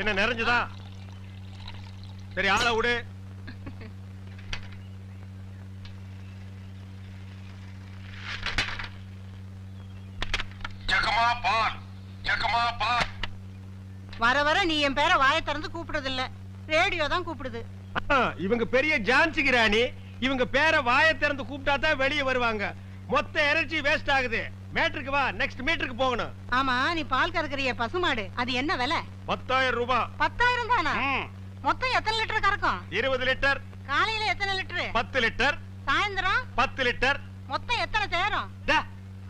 என்ன நிறைஞ்சுதா? சரி ஆளை விடு. வர வர நீ என் பேரை வாயை திறந்து கூப்பிடுறது இல்ல ரேடியோ தான் கூப்பிடுது. இவங்க பெரிய ஜான்சி கிராணி இவங்க பேரை வாயை திறந்து கூப்பிட்டா தான் வெளியே வருவாங்க. மொத்த எனர்ஜி வேஸ்ட் ஆகுது. மேட்ருக்கு வா நெக்ஸ்ட் மீட்டருக்கு போகணும். ஆமா நீ பால் கறக்குறிய பசுமாடு. அது என்ன விலை? பத்தாயிரம் ரூபாய் பத்தாயிரம் தானா? மொத்தம் எத்தனை லிட்டர் கறக்கும்? இருபது லிட்டர். காலையில எத்தனை லிட்டரு? பத்து லிட்டர். சாயந்தரம்? பத்து லிட்டர். மொத்தம் எத்தனை தேரும் டா,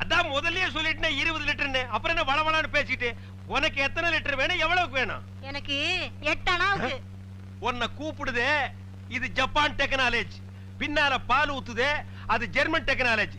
அதான் முதல்லயே சொல்லிட்டேன் இருபது லிட்டர்னு அப்புறம் என்ன வளவளான்னு பேசிட்டு உனக்கு எத்தனை லிட்டர் வேணும்? எவ்வளவுக்கு வேணும்? எனக்கு எட்டு அணாவுக்கு உன்னை கூப்பிடுதே இது ஜப்பான் டெக்னாலஜி. பின்னால பால் ஊத்துதே அது ஜெர்மன் டெக்னாலஜி.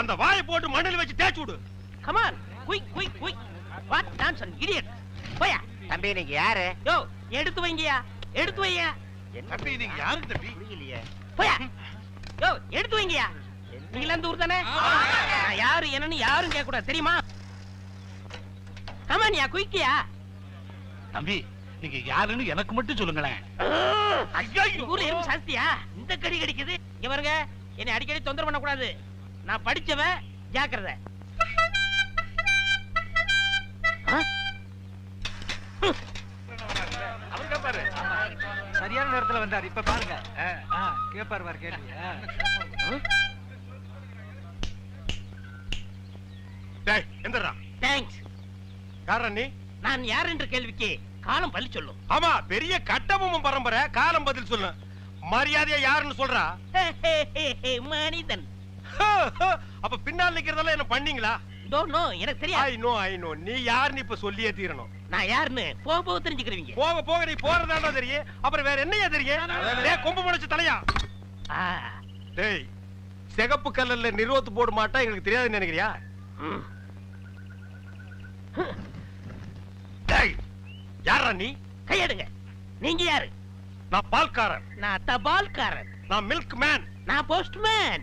அந்த வாயை போட்டு மண்ணில் வச்சு தேய்ச்சு விடு. On, quick, quick, quick. What nonsense, idiot. போயா. தம்பி நீங்க யாரு? யோ எடுத்து வைங்கயா எடுத்து வையா. தம்பி நீங்க யாரு தம்பி? புரியலையே. போயா. யோ எடுத்து வைங்கயா நீங்களா இந்த ஊர் தானே? நான் யாரு என்னன்னு யாரும் கேட்க கூடாது தெரியுமா? கமானியா குயிக்கியா தம்பி நீங்க யாருன்னு எனக்கு மட்டும் சொல்லுங்களேன். ஐயோ ஊர்ல எறும்பு சாஸ்தியா? இந்த கடி கடிக்குது. இங்க பாருங்க. என்னை அடிக்கடி தொந்தரவு பண்ண கூடாது நான் படிச்சவன் ஜாக்கிரதை? சரியான நேரத்துல வந்தார். இப்ப பாருங்க. கேப்பாரு பாரு கேள்வி. எந்திரா தேங்க்ஸ் யாரா நீ? நான் யார் என்ற கேள்விக்கு காலம் பள்ளி சொல்லும். ஆமா பெரிய கட்டபொம்மன் பரம்பரை காலம் பதில் சொல்லு. மரியாதையா யாருன்னு சொல்றா? மனிதன். அப்ப பின்னால் நிக்கிறதெல்லாம் என்ன பண்ணீங்களா? டோ நோ எனக்கு தெரியாது. ஐ நோ ஐ நோ நீ யாருன்னு இப்ப சொல்லியே தீரணும். நான் யாருன்னு? போக போக தெரிஞ்சுக்கிறீங்க போக போக நீ போறதாண்டா தெரியும். அப்புறம் வேற என்னையா தெரியும்? டேய் கொம்பு முளைச்சு தலையா? டேய் சிகப்பு கல்லல்ல நிறுவத்து போட மாட்டா எங்களுக்கு தெரியாதுன்னு நினைக்கிறியா. டேய் யாரா நீ? கையெடுங்க. நீங்க யாரு? நான் பால்காரன். நான் தபால்காரன் நான் மில்க் மேன் நான் postman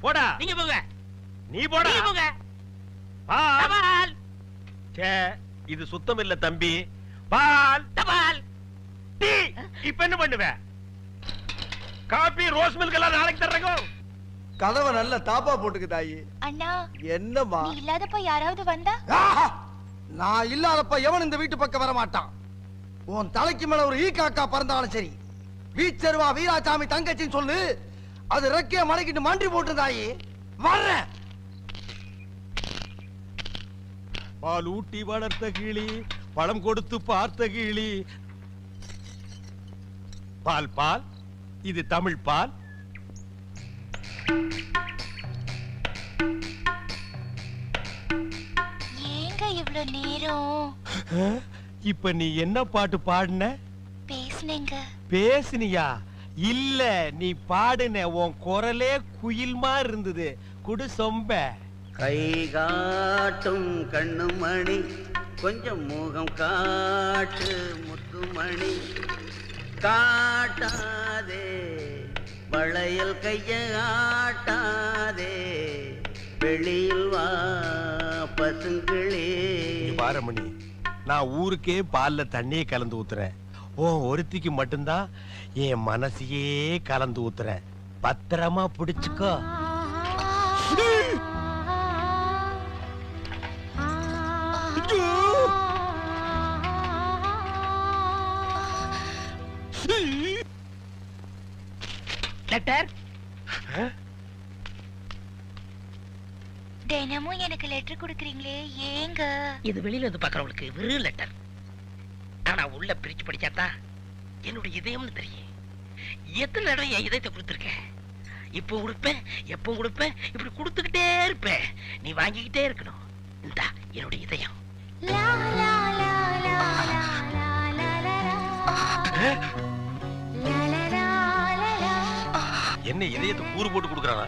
போடா. நீங்க போங்க. நீ போடா. நீங்க போங்க. பால். ச்சே, இது சுத்தம் இல்ல தம்பி. பால். தபால். டீ. இப்ப என்ன பண்ணுவ? காபி ரோஸ் மில்க் எல்லாம் நாளைக்கு தர்றேங்க. கதவை நல்ல தாப்பா போட்டுக்கு தாயி. அண்ணா என்னம்மா? நீ இல்லாதப்ப யாராவது வந்தா? ஆஹா! நான் இல்லாதப்ப எவன் இந்த வீட்டு பக்கம் வர மாட்டான் உன் தலைக்கு மேல ஒரு ஈ காக்கா பறந்தாலும் சரி. வீச்சருவா வீராசாமி தங்கச்சின்னு சொல்லு. அது ரெக்கைய மடக்கிட்டு மண்டி போட்டு தாயி வர்றேன். பால் ஊட்டி வளர்த்த கிளி பழம் கொடுத்து பார்த்த கிளி. பால் பால் இது தமிழ் பால். ஏங்க இவ்ளோ நேரம்? இப்ப நீ என்ன பாட்டு பாடுன? பேசுனேங்க. பேசுனியா? இல்ல நீ பாடுன உன் குரலே குயில் மாதிரி இருந்தது குடு சொம்ப. கை காட்டும் கண்ணுமணி கொஞ்சம் முகம் காட்டு முத்துமணி. காட்டாதே வளையல் கைய ஆட்டாதே வெளியில் வா பசுங்களே. பாரமணி நான் ஊருக்கே பால்ல தண்ணியே கலந்து ஊத்துறேன். உன் ஒருத்திக்கு மட்டும்தான் என் மனசையே கலந்து ஊத்துறேன் பத்திரமா பிடிச்சுக்கோ. லெட்டர் தினமும் எனக்கு லெட்டர் கொடுக்குறீங்களே ஏங்க? இது வெளியில இருந்து பாக்குறவங்களுக்கு வெறும் லெட்டர் ஆனா உள்ள பிரிச்சு படிச்சாதான் என்னுடைய இதயம்னு தெரியும். எத்தனை இடம் என் இதயத்தை கொடுத்துருக்கேன் இப்போ கொடுப்பேன் எப்போ கொடுப்பேன் இப்படி கொடுத்துக்கிட்டே இருப்பேன் நீ வாங்கிக்கிட்டே இருக்கணும் இந்த என்னுடைய இதயம் என்ன இதயத்தை கூறு போட்டு கொடுக்குறானா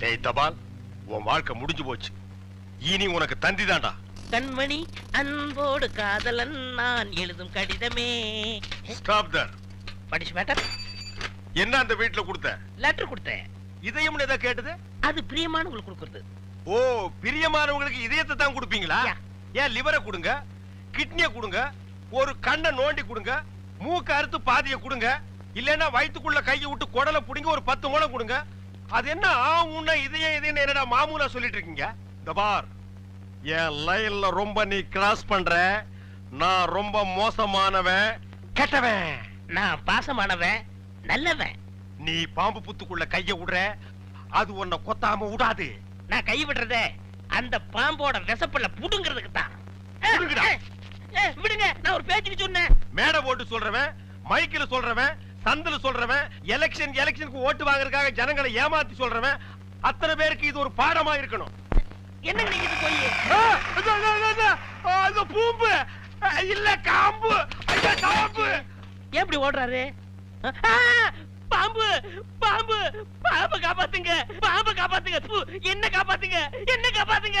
டேய் தபால் உன் வாழ்க்கை முடிஞ்சு போச்சு இனி உனக்கு தந்தி தான்டா கண்மணி அன்போடு காதலன் நான் எழுதும் கடிதமே. ஸ்டாப் தர் படிச்சு மேட்டர் என்ன அந்த வீட்டுல கொடுத்த? லெட்டர் கொடுத்தேன். இதயம்னு ஏதோ கேட்டது? அது பிரியமானவங்களுக்கு கொடுக்கறது. ஓ பிரியமானவங்களுக்கு இதயத்தை தான் கொடுப்பீங்களா. ஏன் லிவரை கொடுங்க கிட்னிய கொடுங்க ஒரு கண்ணை நோண்டி கொடுங்க மூக்க அறுத்து பாதிய கொடுங்க இல்லைன்னா வயித்துக்குள்ள கையை விட்டு குடலை புடிங்க ஒரு பத்து முளை கொடுங்க. அது என்ன ஆகும்னா இதயம் இதயம் என்னடா மாமூலா சொல்லிட்டு இருக்கீங்க? இந்த பார் என் லைன்ல ரொம்ப நீ கிராஸ் பண்ற. நான் ரொம்ப மோசமானவன். கெட்டவன். நான் பாசமானவன். நல்லவன். நீ பாம்பு புத்துக்குள்ள கைய விடுற. அது உன்னை கொத்தாம விடாது. நான் கை விடுறதே அந்த பாம்போட விசப்பல்ல புடுங்கிறதுக்கு தான். விடுங்க. நான் ஒரு பேச்சுக்கு சொன்னேன். மேடை போட்டு சொல்றவன் மைக்கில் சொல்றவன் சந்தில சொல்றவன் எலெக்ஷன் எலெக்ஷனுக்கு ஓட்டு வாங்குறதுக்காக ஜனங்களை ஏமாத்தி சொல்றவன் அத்தனை பேருக்கு இது ஒரு பாடமா இருக்கணும். என்ன நீங்க போய்? அது பூம்பு. இல்ல காம்பு. காம்பு. எப்படி ஓடுறாரு? பாம்பு பாம்பு பாம்பு காப்பாத்துங்க பாம்பு காப்பாத்துங்க. என்ன காப்பாத்துங்க என்ன காப்பாத்துங்க?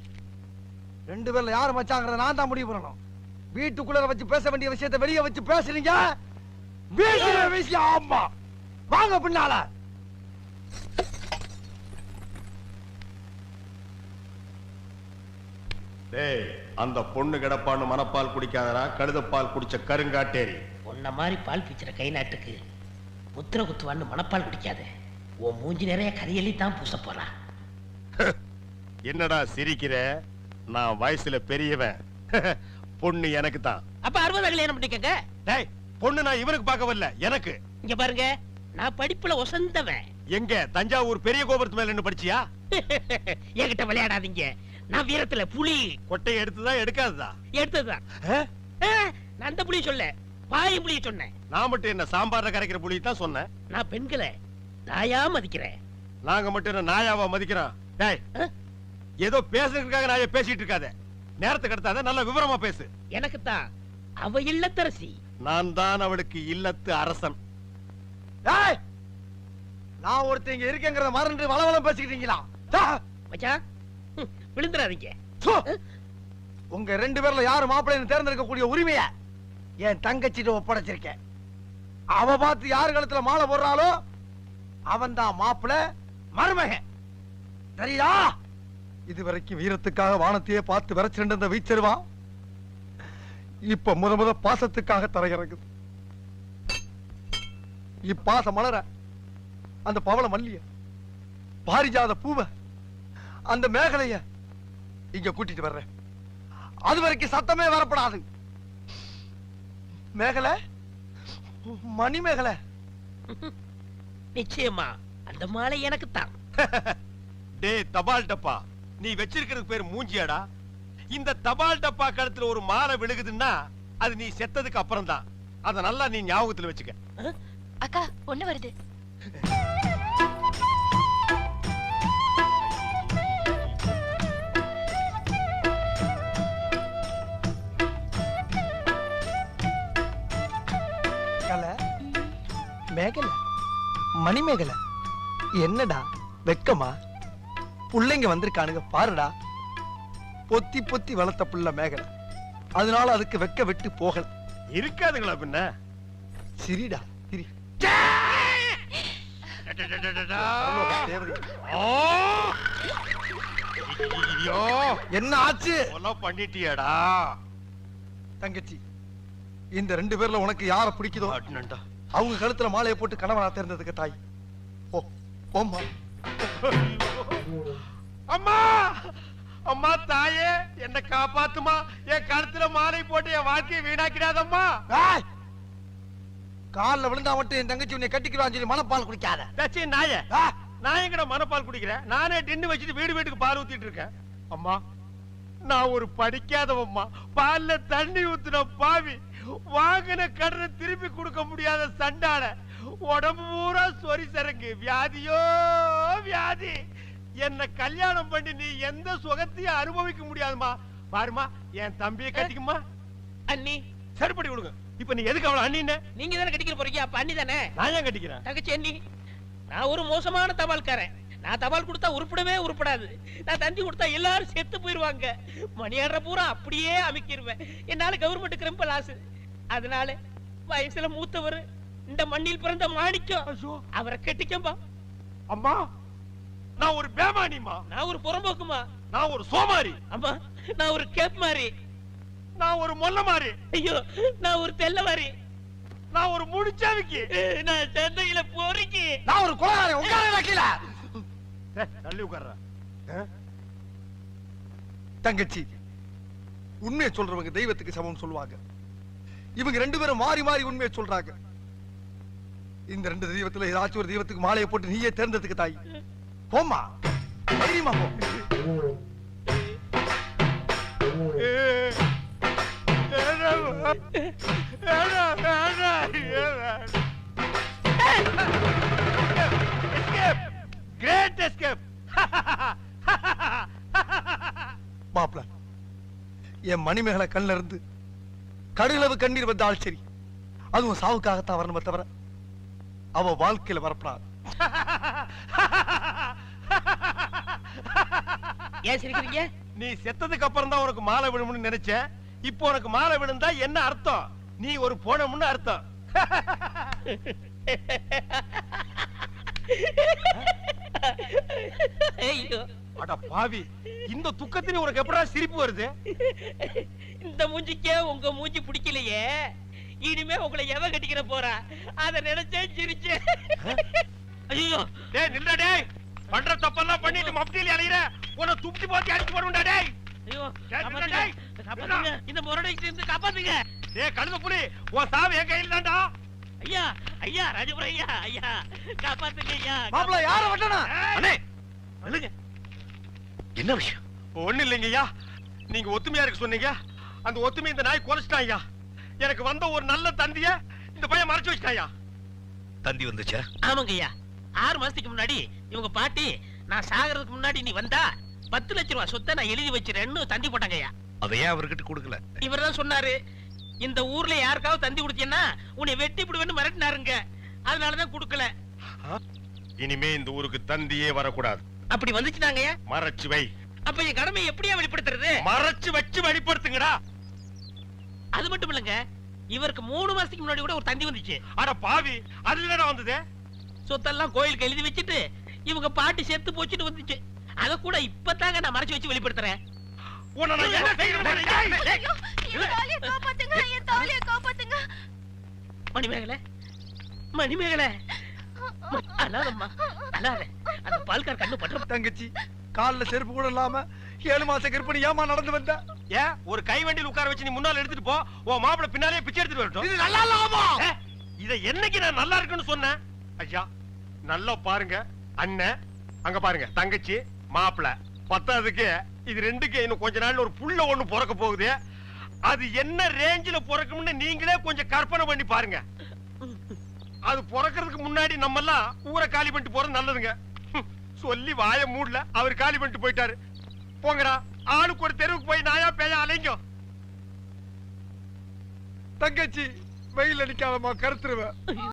ரெண்டு பேர்ல யாரு மச்சாங்கிறத நான் தான் முடிவு பண்ணணும். வீட்டுக்குள்ள வச்சு பேச வேண்டிய விஷயத்தை வெளிய வச்சு பேசுறீங்க? வீட்டுல விஷயம் ஆமா. வாங்க பின்னால. டேய் அந்த பொண்ணு கிடப்பான்னு மனப்பால் குடிக்காதடா கழுதப்பால் குடிச்ச கருங்காட்டேரி. உன்ன மாதிரி பால் பிச்சுற கை நாட்டுக்கு முத்திர குத்துவான்னு மனப்பால் குடிக்காத. உன் மூஞ்சி நிறைய கரியலி தான் பூச போறா என்னடா சிரிக்கிற? நான் வயசுல பெரியவன். பொண்ணு எனக்கு தான். அப்ப அறுபது கல்யாணம் பண்ணிக்கங்க? டேய் பொண்ணு நான் இவனுக்கு பார்க்க வரல எனக்கு. இங்க பாருங்க நான் படிப்புல ஒசந்தவன். எங்க தஞ்சாவூர் பெரிய கோபுரத்து மேல நின்னு படிச்சியா? என்கிட்ட விளையாடாதீங்க. நான் வீரத்துல புலி. கொட்டையை எடுத்துதான் எடுக்காததா? எடுத்ததுதான். நான் அந்த புலி சொல்ல பாய புலி சொன்னேன். நான் மட்டும் என்ன சாம்பார்ல கரைக்கிற புளி தான் சொன்னேன்? நான் பெண்களை தாயா மதிக்கிறேன். நாங்க மட்டும் என்ன நாயாவா மதிக்கிறோம்? டேய்? ஏதோ பேசுறதுக்காக நாய பேசிட்டு இருக்காத. நேரத்துக்கு எடுத்தாத நல்ல விவரமா பேசு. எனக்கு தான் அவ இல்லத்தரசி. நான் தான் அவளுக்கு இல்லத்து அரசன். ஏய்! நான் ஒருத்தங்க இருக்கேங்கிறத மறந்து வளவளம் பேசிக்கிட்டீங்களா. மச்சான் விழுந்துடாதீங்க. உங்க ரெண்டு பேர்ல யாரு மாப்பிள்ளைன்னு தேர்ந்தெடுக்கக்கூடிய உரிமைய என் தங்கச்சிட்ட ஒப்படைச்சிருக்கேன். அவ பார்த்து யாரு கழுத்துல மாலை போடுறாளோ அவன் தான் மாப்பிள்ள மருமகன். சரியா இது வரைக்கும் வீரத்துக்காக வானத்தையே பார்த்து விரைச்சிருந்த அந்த இப்ப முத முத பாசத்துக்காக தரையிறங்குது. இப்பாச மலர அந்த பவள மல்லிய பாரிஜாத பூவ அந்த மேகலைய இங்க கூட்டிட்டு வர்றேன். அது வரைக்கும் சத்தமே வரப்படாது. மேகலை மணி மேகலை நிச்சயமா அந்த மாலை எனக்கு தான். டேய் தபால் டப்பா. நீ வச்சிருக்கிறது பேர் மூஞ்சியாடா. இந்த தபால் டப்பா கழுத்துல ஒரு மாலை விழுகுதுன்னா அது நீ செத்ததுக்கு அப்புறம் தான் அத நல்லா நீ ஞாபகத்துல வச்சுக்க. அக்கா பொண்ணு வருது. மேகலை மேகலை மணி மேகலை என்னடா வெக்கமா? புள்ளைங்க வந்திருக்கானுங்க பாருடா. பொத்தி பொத்தி வளர்த்த புள்ள மேகலை. அதனால அதுக்கு வெக்க விட்டு போகல. இருக்காதுங்களா பின்ன? சிரிடா சிரி. என்ன ஆச்சு? பண்ணிட்டியாடா. தங்கச்சி இந்த ரெண்டு பேர்ல உனக்கு யார பிடிக்குதோ. அவங்க கழுத்துல மாலையை போட்டு கணவனா தேர்ந்ததுக்கு தாய். ஓ போம்மா. அம்மா! அம்மா தாயே என்ன காப்பாத்துமா? என் கழுத்துல மாலை போட்டு என் வாழ்க்கையை வீணாக்கிடாதம்மா! கால்ல விழுந்தா மட்டும் என் தங்கச்சி உன்னை கட்டிக்கிறான்னு சொல்லி மனப்பால் குடிக்காத. தச்சி நாய! நான் எங்கட மனப்பால் குடிக்கிறேன்? நானே டின்னு வச்சுட்டு வீடு வீட்டுக்கு பால் ஊத்திட்டு இருக்கேன். அம்மா நான் ஒரு படிக்காதவம்மா. பால்ல தண்ணி ஊத்துன பாவி. வாங்கின கடனை திருப்பி கொடுக்க முடியாத சண்டான உடம்பு பூரா சொரி சரக்கு வியாதியோ வியாதி. என்ன கல்யாணம் பண்ணி நீ எந்த சுகத்தையும் அனுபவிக்க முடியாதுமா பாருமா என் தம்பியை கட்டிக்குமா அண்ணி. சரிப்படி கொடுங்க. இப்ப நீ எதுக்கு அவளை அண்ணின்னு? நீங்க தானே கட்டிக்கிற போறீங்க? அப்ப அண்ணி தானே? நான் ஏன் கட்டிக்கிறேன்? தங்கச்சி அண்ணி. நான் ஒரு மோசமான தபால்காரன். நான் தபால் கொடுத்தா உருப்படவே உருப்படாது. நான் தந்தி கொடுத்தா எல்லாரும் செத்து போயிருவாங்க. மணியாடுற பூரா அப்படியே அமைக்கிருவேன். என்னால கவர்மெண்ட்டுக்கு ரொம்ப லாஸ் அதனால வயசுல மூத்தவர் இந்த மண்ணில் பிறந்த மாணிக்கம். அவரை கட்டிக்கம்பா அம்மா நான் ஒரு பேமானிமா நான் ஒரு புறம்போக்குமா நான் ஒரு சோமாரி. அம்மா நான் ஒரு கேப் மாதிரி நான் ஒரு மொல்ல மாறி. ஐயோ நான் ஒரு தெல்ல மாதிரி நான் ஒரு முடிச்சாவிக்கு. நான் சென்னையில போறீங்க நான் ஒரு குலகாரன் உட்கார கீழே தள்ளி உட்கார்ற. தங்கச்சி உண்மையை சொல்றவங்க தெய்வத்துக்கு சமம் சொல்லுவாங்க. இவங்க ரெண்டு பேரும் மாறி மாறி உண்மையை சொல்றாங்க. இந்த ரெண்டு தெய்வத்துல ஏதாச்சும் ஒரு தெய்வத்துக்கு மாலையை போட்டு நீயே தேர்ந்தெடுத்துக்க தாய். போமா தைரியமா போ. மாப்பிள என் மணிமேகலை கண்ணில் இருந்து கடுகளவு கண்ணீர் வந்தால் சரி. அதுவும் சாவுக்காகத்தான் வரணுமே தவிர அவ வாழ்க்கையில வரப்படாது. ஏன் சிரிக்கிறீங்க? நீ செத்ததுக்கு அப்புறம் தான் உனக்கு மாலை விழும்னு நினைச்சேன் இப்போ உனக்கு மாலை விழுந்தா என்ன அர்த்தம்? நீ ஒரு போனமுன்னு அர்த்தம். அட பாவி இந்த துக்கத்திலே உனக்கு எப்படா சிரிப்பு வருது? இந்த மூஞ்சிக்கே உங்க மூஞ்சி பிடிக்கலையே. இனிமே உங்களை எவ கட்டிக்கிற போறா? அத நினைச்சேன் சிரிச்சேன் ஐயோ டேய் நில்லுடா டேய். பண்ற தப்பெல்லாம் பண்ணிட்டு மப்டியில அலையிற உன்னை துப்பி போத்தி அடிச்சு போடுண்டா டேய். ஐயோ டேய், காப்பாத்துங்க. இந்த முரடைக்கு இருந்து காப்பாத்துங்க. டேய் கழுத புலி உன் சாவு என் கையில தான்டா. ஐயா ஐயா ராஜபுரம் ஐயா ஐயா. காப்பாத்துங்க ஐயா மாப்பிள யார வட்டனா அண்ணே. நில்லுங்க. என்ன விஷயம்? ஒண்ணு இல்லைங்க ஐயா நீங்க ஒத்துமையா இருக்க சொன்னீங்க. அந்த ஒத்துமை இந்த நாய் குறைச்சிட்டான் ஐயா எனக்கு வந்த ஒரு நல்ல தந்திய இந்த பையன் மறைச்சு வச்சிட்டாயா? தந்தி வந்துச்சா? ஆமாங்க ஐயா ஆறு மாசத்துக்கு முன்னாடி இவங்க பாட்டி நான் சாகிறதுக்கு முன்னாடி நீ வந்தா பத்து லட்ச ரூபாய் சொத்தை நான் எழுதி வச்சிருன்னு தந்தி போட்டாங்க ஐயா அதை ஏன் அவர்கிட்ட கொடுக்கல? இவர் தான் சொன்னாரு இந்த ஊர்ல யாருக்காவது தந்தி கொடுத்தீங்கன்னா உன்னை வெட்டி விடுவேன்னு மிரட்டினாருங்க. அதனாலதான் கொடுக்கல. இனிமே இந்த ஊருக்கு தந்தியே வரக்கூடாது. அப்படி வந்துச்சுனாங்க ஐயா மறைச்சு வை. அப்ப என் கடமையை எப்படியா வெளிப்படுத்துறது? மறைச்சு வச்சு வெளிப்படுத்துங்கடா. அது மட்டும் இல்லங்க இவருக்கு மூணு மாசத்துக்கு முன்னாடி கூட ஒரு தந்தி வந்துச்சு. அட பாவி அதுல வந்தது? சொத்தெல்லாம் கோயிலுக்கு எழுதி வச்சுட்டு இவங்க பாட்டி செத்து போச்சுட்டு வந்துச்சு. அத கூட இப்பதாங்க நான் மறைச்சு வச்சு வெளிப்படுத்துறேன். மணிமேகலை மணிமேகலை. அழாதம்மா அழாத. அந்த பால்கார் கண்ணு பற்ற தங்கச்சி கால்ல செருப்பு கூட இல்லாம ஏழு மாச கர்ப்பிணி ஏமா நடந்து வந்த? ஏன் ஒரு கை வண்டியில் உட்கார வச்சு நீ முன்னால எடுத்துட்டு போ. உன் மாப்பிள பின்னாலே பிச்சை எடுத்துட்டு வரட்டும். இது நல்லா இல்லாமா இத என்னைக்கு நான் நல்லா இருக்குன்னு சொன்னேன்? ஐயா நல்லா பாருங்க. அண்ணன் அங்க பாருங்க. தங்கச்சி மாப்பிள. பத்தாவதுக்கு இது ரெண்டுக்கு இன்னும் கொஞ்ச நாள்ல ஒரு புள்ள ஒண்ணு பிறக்க போகுது. அது என்ன ரேஞ்சில பிறக்கும்னு நீங்களே கொஞ்சம் கற்பனை பண்ணி பாருங்க. அது பிறக்கிறதுக்கு முன்னாடி நம்ம எல்லாம் ஊரை காலி பண்ணிட்டு போறது நல்லதுங்க. சொல்லி வாய மூடல. அவர் காலி பண்ணிட்டு போயிட்டாரு. போங்கடா. ஆளுக்கு ஒரு தெருவுக்கு போய் நாயா பேயா அலைங்க. தங்கச்சி வெயில் அடிக்காதமா கருத்துருவேன்